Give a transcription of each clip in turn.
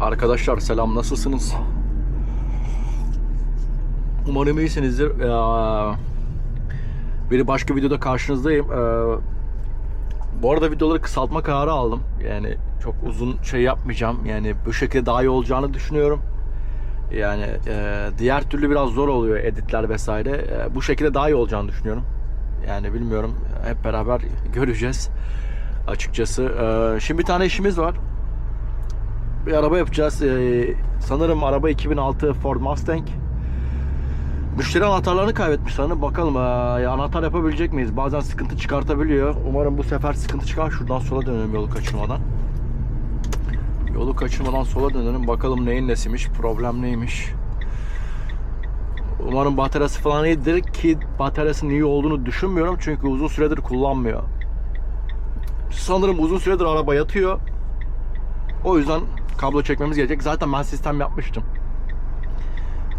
Arkadaşlar selam nasılsınız? Umarım iyisinizdir. Ee, bir başka videoda karşınızdayım. Ee, bu arada videoları kısaltma kararı aldım. Yani çok uzun şey yapmayacağım. Yani bu şekilde daha iyi olacağını düşünüyorum. Yani e, diğer türlü biraz zor oluyor editler vesaire. E, bu şekilde daha iyi olacağını düşünüyorum. Yani bilmiyorum. Hep beraber göreceğiz. Açıkçası. Ee, şimdi bir tane işimiz var bir araba yapacağız. Ee, sanırım araba 2006 Ford Mustang. Müşteri anahtarlarını kaybetmiş sanırım. Bakalım ee, anahtar yapabilecek miyiz? Bazen sıkıntı çıkartabiliyor. Umarım bu sefer sıkıntı çıkar. Şuradan sola dönelim yolu kaçırmadan. Yolu kaçırmadan sola dönelim. Bakalım neyin nesiymiş, problem neymiş. Umarım bataryası falan iyidir ki bataryasının iyi olduğunu düşünmüyorum. Çünkü uzun süredir kullanmıyor. Sanırım uzun süredir araba yatıyor. O yüzden kablo çekmemiz gerekecek. Zaten ben sistem yapmıştım.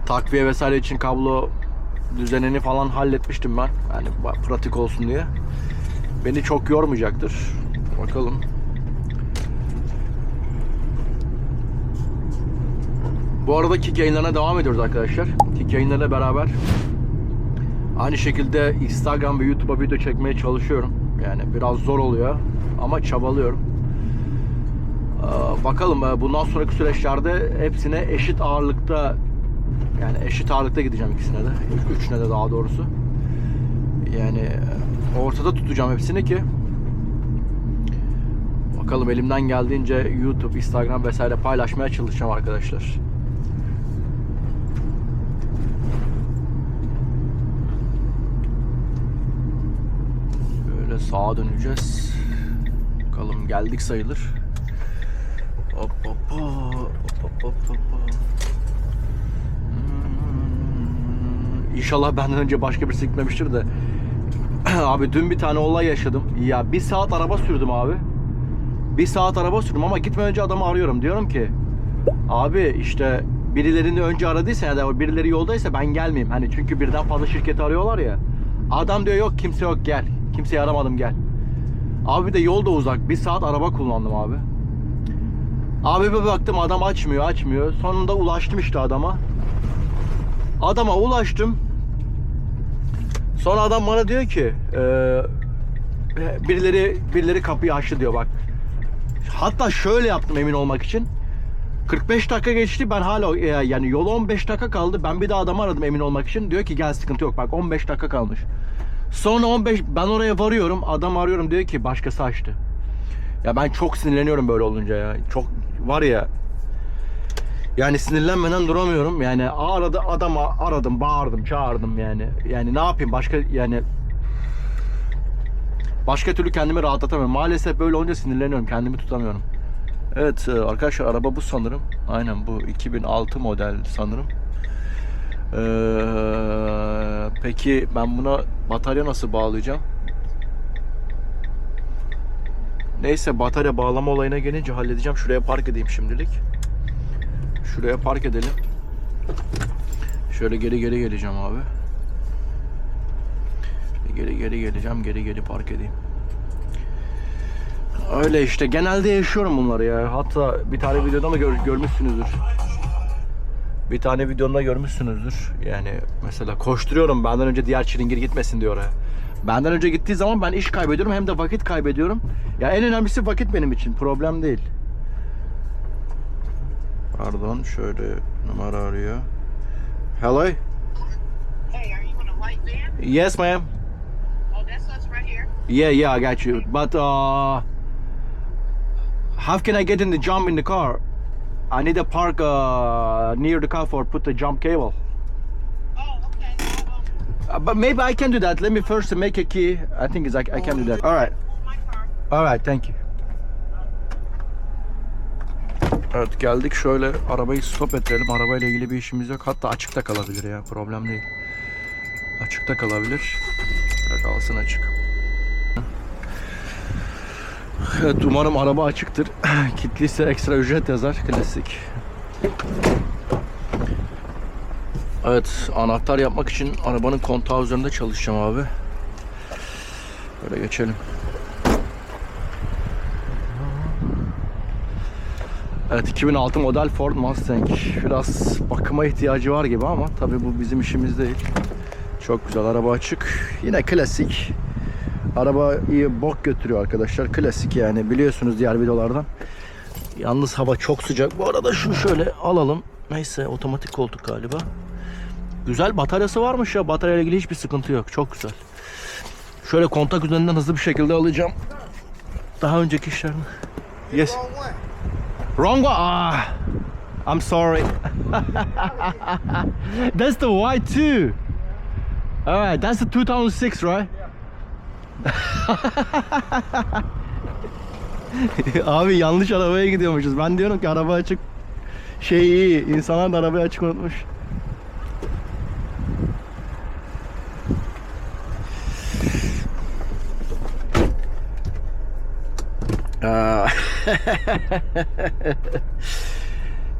Takviye vesaire için kablo düzenini falan halletmiştim ben. Yani pratik olsun diye. Beni çok yormayacaktır. Bakalım. Bu arada kick yayınlarına devam ediyoruz arkadaşlar. Kick yayınlarıyla beraber aynı şekilde Instagram ve YouTube'a video çekmeye çalışıyorum. Yani biraz zor oluyor ama çabalıyorum. Ee, Bakalım e, bundan sonraki süreçlerde hepsine eşit ağırlıkta yani eşit ağırlıkta gideceğim ikisine de. Üç- Üçüne de daha doğrusu. Yani e, ortada tutacağım hepsini ki bakalım elimden geldiğince YouTube, Instagram vesaire paylaşmaya çalışacağım arkadaşlar. Böyle sağa döneceğiz. Bakalım geldik sayılır. Hop hop hop hop hop hop. Hmm, İnşallah benden önce başka birisi gitmemiştir de. abi dün bir tane olay yaşadım. Ya bir saat araba sürdüm abi. Bir saat araba sürdüm ama gitmeden önce adamı arıyorum. Diyorum ki abi işte birilerini önce aradıysa ya da birileri yoldaysa ben gelmeyeyim. Hani çünkü birden fazla şirketi arıyorlar ya. Adam diyor yok kimse yok gel. Kimseyi aramadım gel. Abi de yol da uzak. Bir saat araba kullandım abi. Abi bir baktım adam açmıyor açmıyor. Sonunda ulaştım işte adama. Adama ulaştım. Sonra adam bana diyor ki eee, birileri birileri kapıyı açtı diyor bak. Hatta şöyle yaptım emin olmak için. 45 dakika geçti ben hala e, yani yol 15 dakika kaldı. Ben bir daha adamı aradım emin olmak için. Diyor ki gel sıkıntı yok bak 15 dakika kalmış. Sonra 15 ben oraya varıyorum. Adam arıyorum diyor ki başkası açtı. Ya ben çok sinirleniyorum böyle olunca ya. Çok var ya. Yani sinirlenmeden duramıyorum. Yani aradı adama aradım, bağırdım, çağırdım yani. Yani ne yapayım başka yani başka türlü kendimi rahatlatamıyorum. Maalesef böyle olunca sinirleniyorum. Kendimi tutamıyorum. Evet e, arkadaşlar araba bu sanırım. Aynen bu 2006 model sanırım. Ee, peki ben buna batarya nasıl bağlayacağım? Neyse batarya bağlama olayına gelince halledeceğim. Şuraya park edeyim şimdilik. Şuraya park edelim. Şöyle geri geri geleceğim abi. Geri geri geleceğim. Geri geri park edeyim. Öyle işte. Genelde yaşıyorum bunları ya. Hatta bir tane videoda mı gör, görmüşsünüzdür. Bir tane videomda görmüşsünüzdür. Yani mesela koşturuyorum benden önce diğer çilingir gitmesin diyor oraya. Benden önce gittiği zaman ben iş kaybediyorum hem de vakit kaybediyorum. Ya en önemlisi vakit benim için. Problem değil. Pardon şöyle numara arıyor. Hello? Hey, are you in a white van? Yes ma'am. Oh, that's us right here. Yeah, yeah, I got you. But uh how can I get in the jump in the car? I need to park uh near the car for put the jump cable. Uh, but maybe I can do that. Let me first make a key. I think it's like I can do that. All right. All right, thank you. Evet geldik şöyle arabayı stop ettirelim. Arabayla ilgili bir işimiz yok. Hatta açıkta kalabilir ya. Problem değil. Açıkta kalabilir. Kalsın açık. Evet umarım araba açıktır. Kilitliyse ekstra ücret yazar. Klasik. Evet anahtar yapmak için arabanın kontağı üzerinde çalışacağım abi. Böyle geçelim. Evet 2006 model Ford Mustang. Biraz bakıma ihtiyacı var gibi ama tabii bu bizim işimiz değil. Çok güzel araba açık. Yine klasik. Arabayı bok götürüyor arkadaşlar. Klasik yani biliyorsunuz diğer videolardan. Yalnız hava çok sıcak. Bu arada şunu şöyle alalım. Neyse otomatik koltuk galiba. Güzel bataryası varmış ya. Bataryayla ilgili hiçbir sıkıntı yok. Çok güzel. Şöyle kontak üzerinden hızlı bir şekilde alacağım. Daha önceki işlerini. Yes. Wrong one. Ah, I'm sorry. that's the white too. All right, that's the 2006, right? Abi yanlış arabaya gidiyormuşuz. Ben diyorum ki araba açık. Şey iyi. İnsanlar da arabayı açık unutmuş. Aa.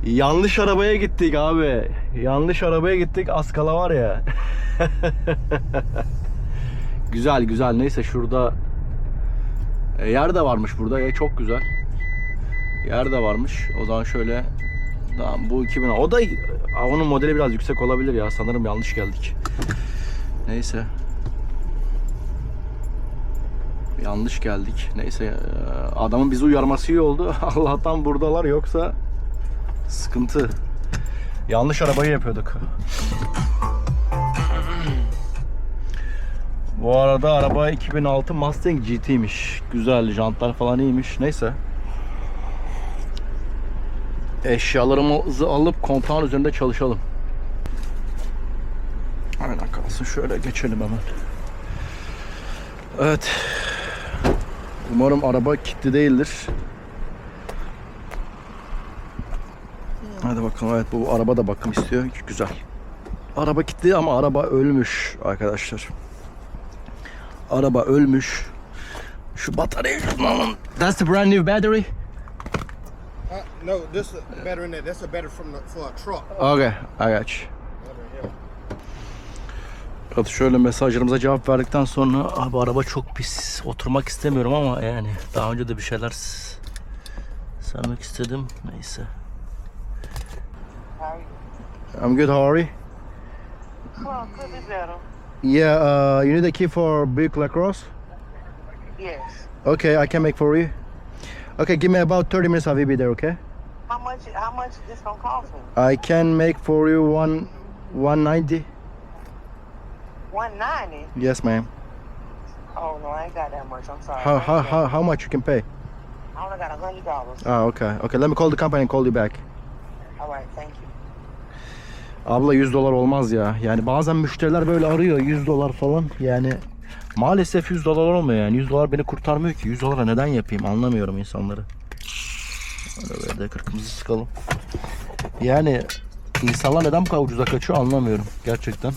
Yanlış arabaya gittik abi. Yanlış arabaya gittik. Askala var ya. güzel güzel. Neyse şurada e, yer de varmış burada. E, çok güzel. Yer de varmış. O zaman şöyle Tamam bu 2000 o da onun modeli biraz yüksek olabilir ya. Sanırım yanlış geldik. Neyse. Yanlış geldik. Neyse e, adamın bizi uyarması iyi oldu. Allah'tan buradalar yoksa sıkıntı. Yanlış arabayı yapıyorduk. Bu arada araba 2006 Mustang GT'ymiş. Güzel, jantlar falan iyiymiş. Neyse. Eşyalarımızı alıp kontağın üzerinde çalışalım. Aynen kalsın. Şöyle geçelim hemen. Evet. Umarım araba kilitli değildir. Hadi bakalım evet bu araba da bakım istiyor. Güzel. Araba kilitli ama araba ölmüş arkadaşlar. Araba ölmüş. Şu bataryayı şuradan alın. That's the brand new battery. Uh, no, this is better in there. That's a better from the, for a truck. Okay, I got you. Evet şöyle mesajlarımıza cevap verdikten sonra abi araba çok pis oturmak istemiyorum ama yani daha önce de bir şeyler söylemek istedim neyse. I'm good how are you? Well, could be better. Yeah, uh, you need a key for big lacrosse? Yes. Okay, I can make for you. Okay, give me about 30 minutes I will be there, okay? How much? How much is this gonna cost me? I can make for you one 190. One ninety. Yes, ma'am. Oh no, I ain't got that much. I'm sorry. How, how, how, how much you can pay? I only got a hundred dollars. Ah, okay. Okay, let me call the company and call you back. All right, thank you. Abla 100 dolar olmaz ya. Yani bazen müşteriler böyle arıyor 100 dolar falan. Yani maalesef 100 dolar olmuyor yani. 100 dolar beni kurtarmıyor ki. 100 dolara neden yapayım anlamıyorum insanları. Böyle de kırkımızı sıkalım. Yani insanlar neden bu kadar ucuza kaçıyor anlamıyorum gerçekten.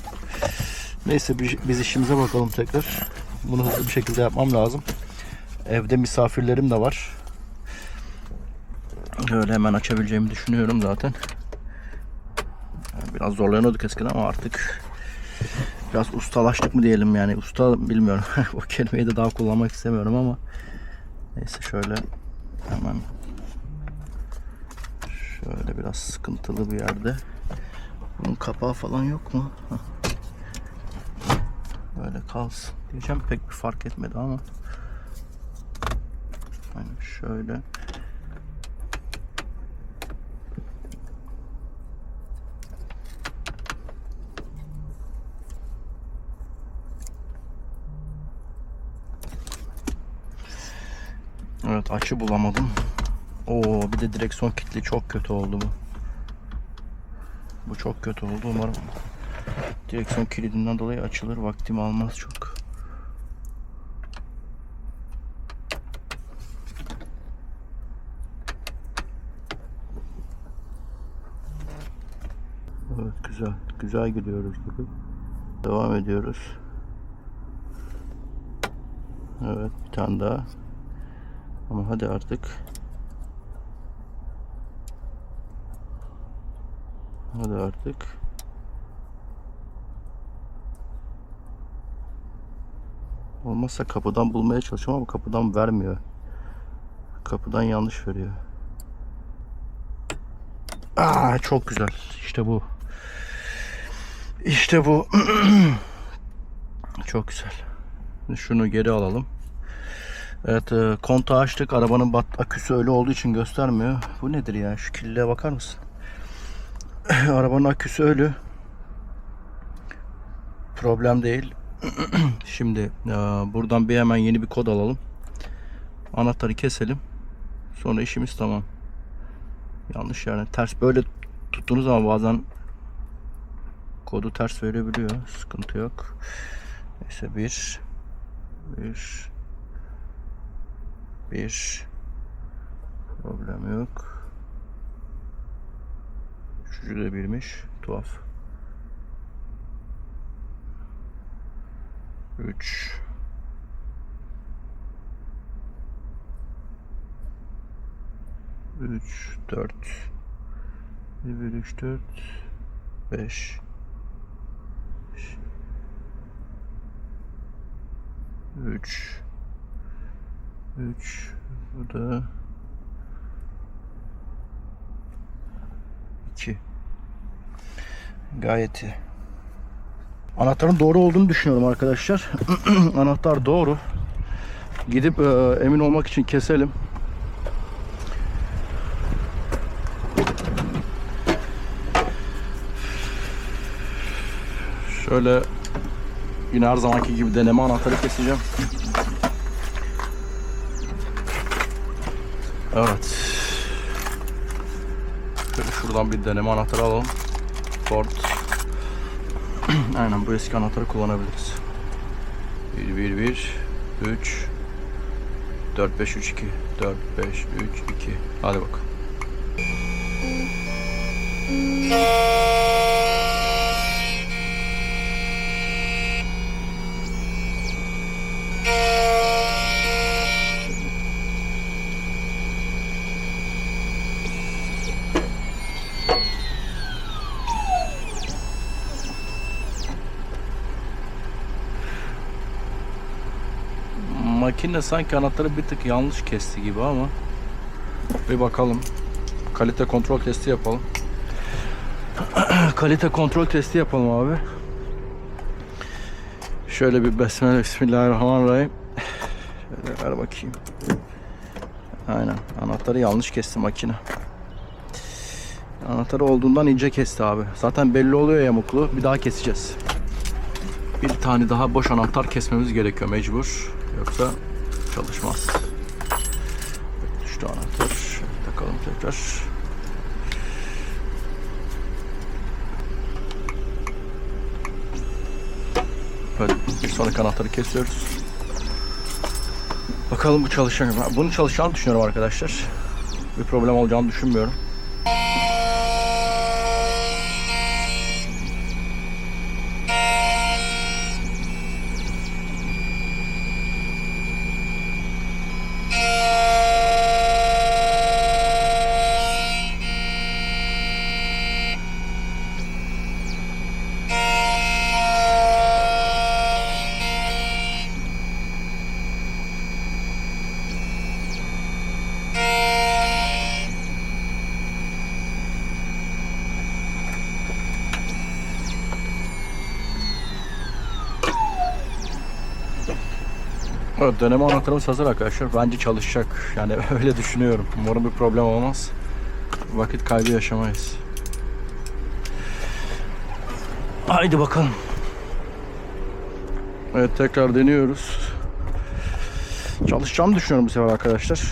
Neyse biz, işimize bakalım tekrar. Bunu hızlı bir şekilde yapmam lazım. Evde misafirlerim de var. Öyle hemen açabileceğimi düşünüyorum zaten. Biraz zorlanıyorduk eskiden ama artık biraz ustalaştık mı diyelim yani. Usta bilmiyorum. o kelimeyi de daha kullanmak istemiyorum ama neyse şöyle hemen şöyle biraz sıkıntılı bir yerde. Bunun kapağı falan yok mu? Hah. Böyle kalsın. Diyeceğim pek bir fark etmedi ama. Aynen şöyle. Evet açı bulamadım. Oo bir de direksiyon kilitli çok kötü oldu bu. Bu çok kötü oldu umarım. Direksiyon kilidinden dolayı açılır vaktimi almaz çok. Evet güzel. Güzel gidiyoruz gibi. Devam ediyoruz. Evet bir tane daha. Ama hadi artık. Hadi artık. Olmazsa kapıdan bulmaya çalışıyorum ama kapıdan vermiyor. Kapıdan yanlış veriyor. Aa, çok güzel. İşte bu. İşte bu. çok güzel. Şunu geri alalım. Evet e, kontağı açtık. Arabanın bat aküsü öyle olduğu için göstermiyor. Bu nedir ya? Şu kirliliğe bakar mısın? Arabanın aküsü ölü. Problem değil. Şimdi e, buradan bir hemen yeni bir kod alalım. Anahtarı keselim. Sonra işimiz tamam. Yanlış yani ters böyle tuttuğunuz zaman bazen kodu ters verebiliyor. Sıkıntı yok. Neyse bir bir bir problem yok. Üçüncü de birmiş. Tuhaf. 3 3 4 1 3 4 5 3 3 bu da 2 Gayet iyi. Anahtarın doğru olduğunu düşünüyorum arkadaşlar. Anahtar doğru. Gidip e, emin olmak için keselim. Şöyle yine her zamanki gibi deneme anahtarı keseceğim. Evet. Şöyle şuradan bir deneme anahtarı alalım. Ford. Aynen bu eski anahtarı kullanabiliriz. 1 1 1 3 4 5 3 2 4 5 3 2 Hadi bakalım. Makine sanki anahtarı bir tık yanlış kesti gibi ama bir bakalım. Kalite kontrol testi yapalım. Kalite kontrol testi yapalım abi. Şöyle bir besmele bismillahirrahmanirrahim. Şöyle ver bakayım. Aynen. Anahtarı yanlış kesti makine. Anahtarı olduğundan ince kesti abi. Zaten belli oluyor yamuklu. Bir daha keseceğiz. Bir tane daha boş anahtar kesmemiz gerekiyor mecbur. Yoksa çalışmaz. Düştü anahtar. Şöyle takalım tekrar. Evet, bir sonraki anahtarı kesiyoruz. Bakalım bu çalışacak mı? Bunu çalışacağını düşünüyorum arkadaşlar. Bir problem olacağını düşünmüyorum. Evet, deneme anahtarımız hazır arkadaşlar. Bence çalışacak. Yani öyle düşünüyorum. Umarım bir problem olmaz. Vakit kaybı yaşamayız. Haydi bakalım. Evet tekrar deniyoruz. Çalışacağını düşünüyorum bu sefer arkadaşlar.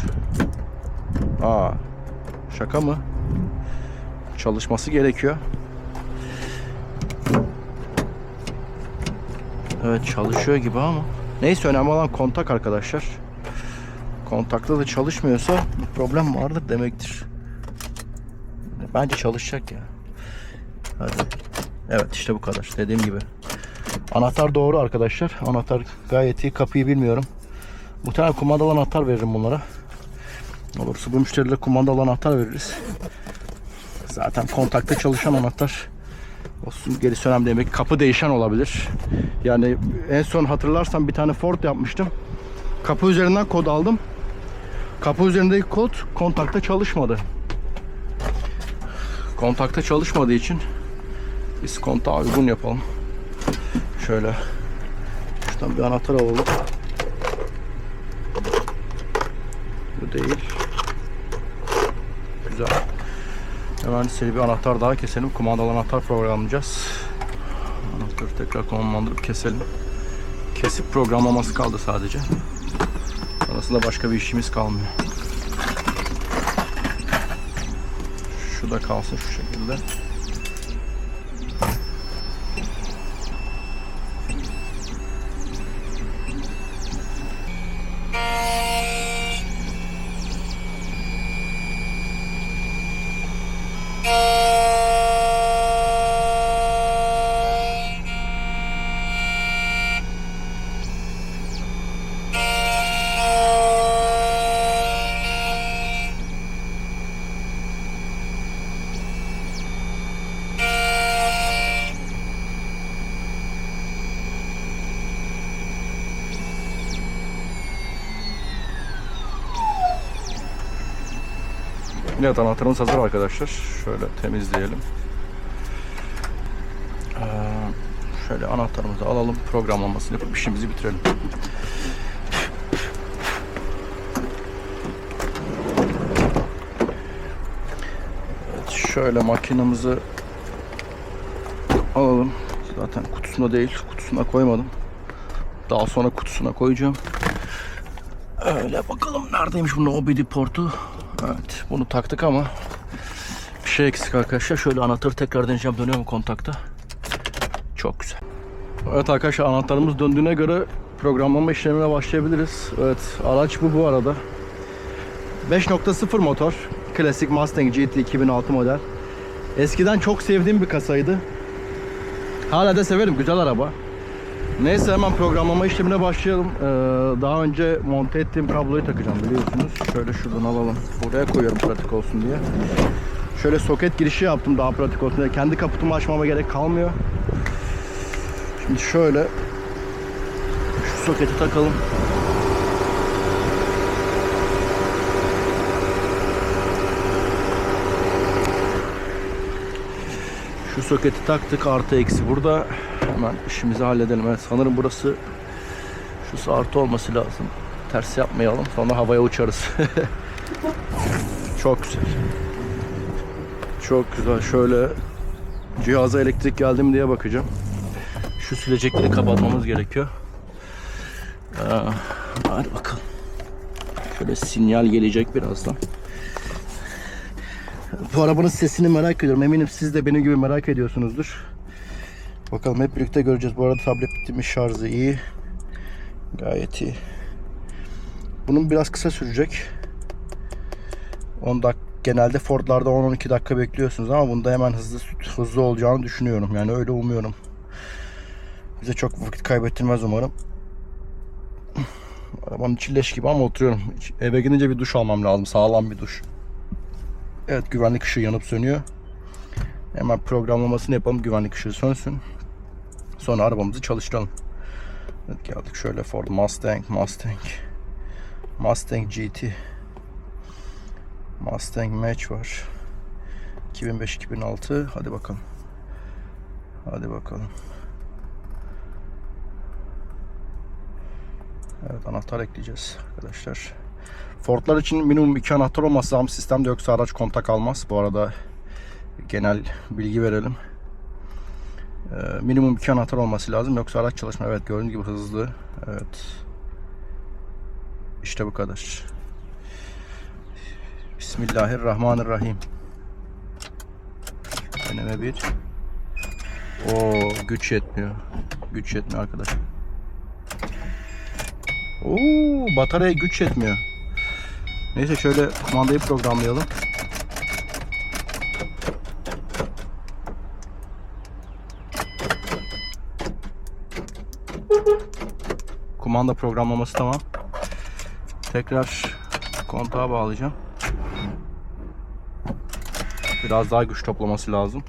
Aa, şaka mı? Çalışması gerekiyor. Evet çalışıyor gibi ama. Neyse önemli olan kontak arkadaşlar. Kontakta da çalışmıyorsa bir problem vardır demektir. Bence çalışacak ya. Hadi. Evet işte bu kadar. Dediğim gibi. Anahtar doğru arkadaşlar. Anahtar gayet iyi. Kapıyı bilmiyorum. Muhtemelen kumandalı anahtar veririm bunlara. Olursa bu müşterilere kumandalı anahtar veririz. Zaten kontakta çalışan anahtar. Olsun gerisi önemli demek. Kapı değişen olabilir. Yani en son hatırlarsan bir tane Ford yapmıştım. Kapı üzerinden kod aldım. Kapı üzerindeki kod kontakta çalışmadı. kontakta çalışmadığı için biz kontağı uygun yapalım. Şöyle şuradan bir anahtar alalım. Bu değil. Güzel. Hemen seri bir anahtar daha keselim. Kumandalı anahtar programlayacağız. Anahtarı tekrar konumlandırıp keselim. Kesip programlaması kaldı sadece. Sonrasında başka bir işimiz kalmıyor. Şu da kalsın şu şekilde. Evet anahtarımız hazır arkadaşlar. Şöyle temizleyelim. Ee, şöyle anahtarımızı alalım. Programlamasını yapıp işimizi bitirelim. Evet, şöyle makinemizi alalım. Zaten kutusunda değil. Kutusuna koymadım. Daha sonra kutusuna koyacağım. Öyle bakalım neredeymiş bunun OBD portu. Evet bunu taktık ama bir şey eksik arkadaşlar. Şöyle anahtarı tekrar deneyeceğim. Dönüyor mu kontakta? Çok güzel. Evet arkadaşlar anahtarımız döndüğüne göre programlama işlemine başlayabiliriz. Evet araç bu bu arada. 5.0 motor. Klasik Mustang GT 2006 model. Eskiden çok sevdiğim bir kasaydı. Hala da severim. Güzel araba. Neyse hemen programlama işlemine başlayalım. Ee, daha önce monte ettiğim kabloyu takacağım biliyorsunuz. Şöyle şuradan alalım. Buraya koyuyorum pratik olsun diye. Şöyle soket girişi yaptım daha pratik olsun diye. Kendi kaputumu açmama gerek kalmıyor. Şimdi şöyle şu soketi takalım. Şu soketi taktık artı eksi burada. Hemen işimizi halledelim. Evet, sanırım burası şu artı olması lazım. Ters yapmayalım. Sonra havaya uçarız. Çok güzel. Çok güzel. Şöyle cihaza elektrik geldi mi diye bakacağım. Şu silecekleri kapatmamız gerekiyor. Ee, hadi bakalım. Şöyle sinyal gelecek birazdan. Bu arabanın sesini merak ediyorum. Eminim siz de benim gibi merak ediyorsunuzdur. Bakalım hep birlikte göreceğiz. Bu arada tabletimin şarjı iyi. Gayet iyi. Bunun biraz kısa sürecek. 10 dak genelde Ford'larda 10-12 dakika bekliyorsunuz ama bunda hemen hızlı hızlı olacağını düşünüyorum. Yani öyle umuyorum. Bize çok vakit kaybettirmez umarım. Arabanın içi leş gibi ama oturuyorum. Eve gidince bir duş almam lazım. Sağlam bir duş. Evet güvenlik ışığı yanıp sönüyor. Hemen programlamasını yapalım. Güvenlik ışığı sönsün. Sonra arabamızı çalıştıralım. Evet geldik şöyle Ford Mustang, Mustang, Mustang GT, Mustang Match var. 2005-2006. Hadi bakalım. Hadi bakalım. Evet anahtar ekleyeceğiz arkadaşlar. Ford'lar için minimum iki anahtar olması lazım sistemde yoksa araç kontak almaz. Bu arada genel bilgi verelim. Ee, minimum iki anahtar olması lazım yoksa araç çalışma. Evet gördüğünüz gibi hızlı. Evet. İşte bu kadar. Bismillahirrahmanirrahim. Deneme bir. O güç yetmiyor. Güç yetmiyor arkadaşlar. Oo, bataryaya güç yetmiyor. Neyse şöyle kumandayı programlayalım. Kumanda programlaması tamam. Tekrar kontağa bağlayacağım. Biraz daha güç toplaması lazım.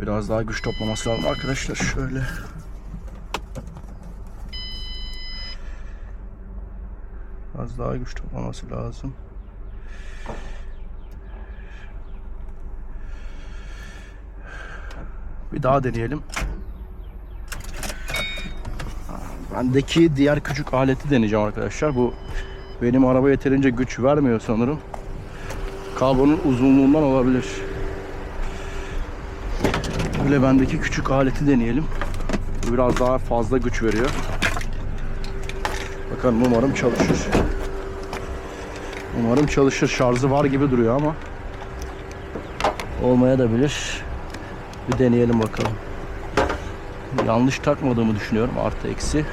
Biraz daha güç toplaması lazım arkadaşlar. Şöyle Az daha güç toplaması lazım. Bir daha deneyelim. Bendeki diğer küçük aleti deneyeceğim arkadaşlar. Bu benim araba yeterince güç vermiyor sanırım. Kablo'nun uzunluğundan olabilir. Böyle bendeki küçük aleti deneyelim. Biraz daha fazla güç veriyor. Bakalım umarım çalışır. Umarım çalışır. Şarjı var gibi duruyor ama olmaya da bilir. Bir deneyelim bakalım. Yanlış takmadığımı düşünüyorum. Artı eksi.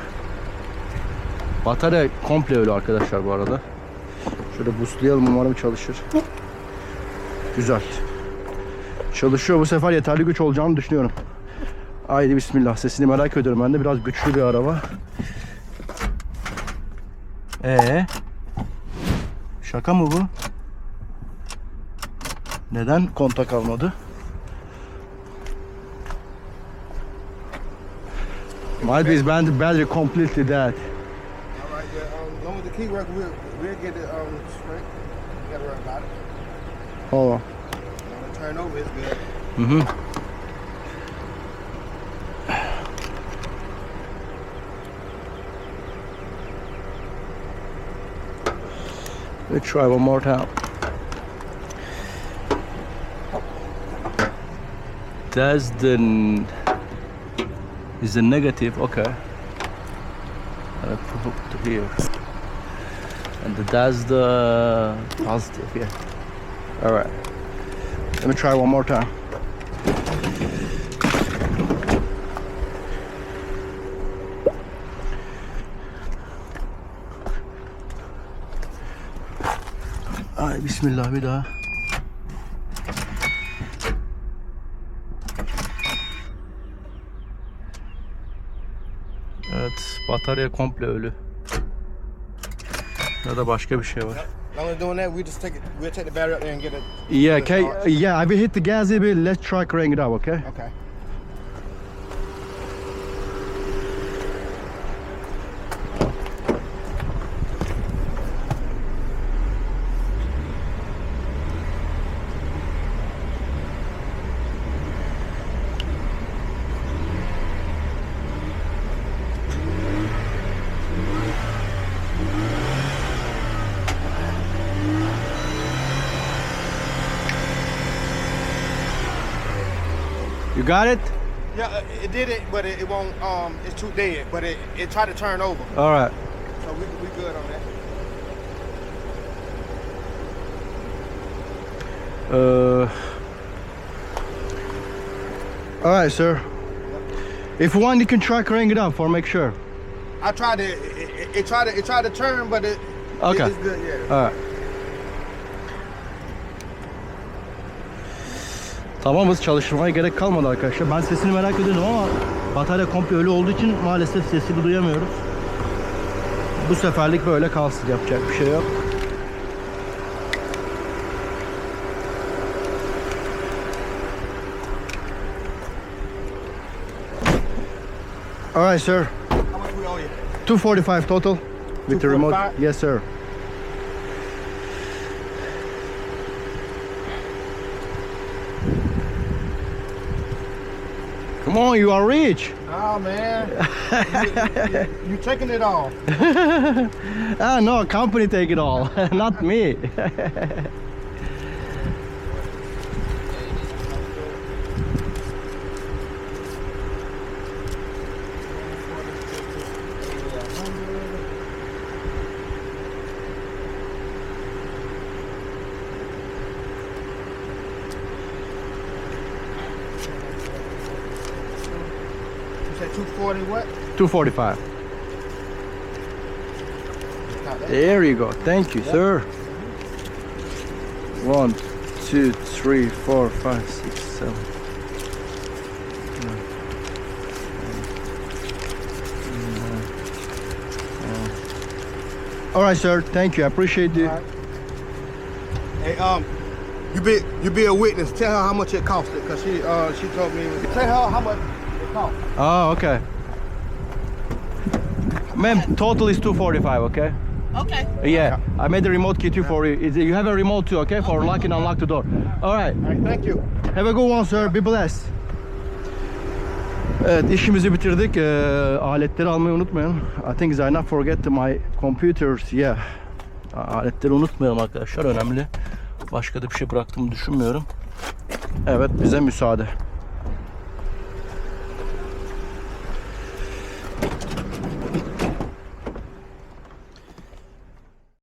Batarya komple öyle arkadaşlar bu arada. Şöyle boostlayalım umarım çalışır. Güzel. Çalışıyor bu sefer yeterli güç olacağını düşünüyorum. Haydi bismillah sesini merak ediyorum ben de biraz güçlü bir araba. Ee, şaka mı bu? Neden kontak almadı? Might be band- battery completely dead. All right, yeah. Um, long as the key work, we'll, we'll get it um, straight. You gotta worry about it. Oh. When it turn over, it's good. Hı Let's try one more time. Does the is the negative. Okay. I put it here, and does the positive. Yeah. All right. Let me try one more time. Bismillah bir daha. Evet, batarya komple ölü. Ya da başka bir şey var. İt. İt. Yeah, it okay. Yeah, I will hit the gas a bit. Let's try crank it up, okay? Okay. Got it? Yeah, uh, it did it, but it, it won't. Um, it's too dead. But it, it tried to turn over, All right. so we we good on that. Uh, all right, sir. If you want, you can try crank it up for make sure. I tried to. It, it, it tried to. It tried to turn, but it. Okay. It, it's good. Yeah. All right. Tamamız çalışmaya gerek kalmadı arkadaşlar. Ben sesini merak ediyordum ama batarya komple ölü olduğu için maalesef sesini duyamıyoruz. Bu seferlik böyle kalsın yapacak bir şey yok. All right, sir. How much we owe you? 245 total with the remote. 245? Yes, sir. Come on, you are rich. Oh man, you, you taking it all. Ah, no, company take it all, not me. 245. There you go. Thank you, sir. One, two, three, four, five, six, seven. nine, nine, ten. All right, sir. Thank you. I appreciate you. All right. Hey, um, you be you be a witness. Tell her how much it cost it, cause she uh she told me. Tell her how much it cost. Oh, okay. Ma'am, total is 245, okay? Okay. Yeah, I made the remote key too for you. You have a remote too, okay? For lock and unlock the door. All right. All right, thank you. Have a good one sir, be blessed. Evet işimizi bitirdik. Ee, aletleri almayı unutmayın. I think I not forget my computers. Yeah. Aletleri unutmayalım arkadaşlar önemli. Başka da bir şey bıraktım düşünmüyorum. Evet bize müsaade.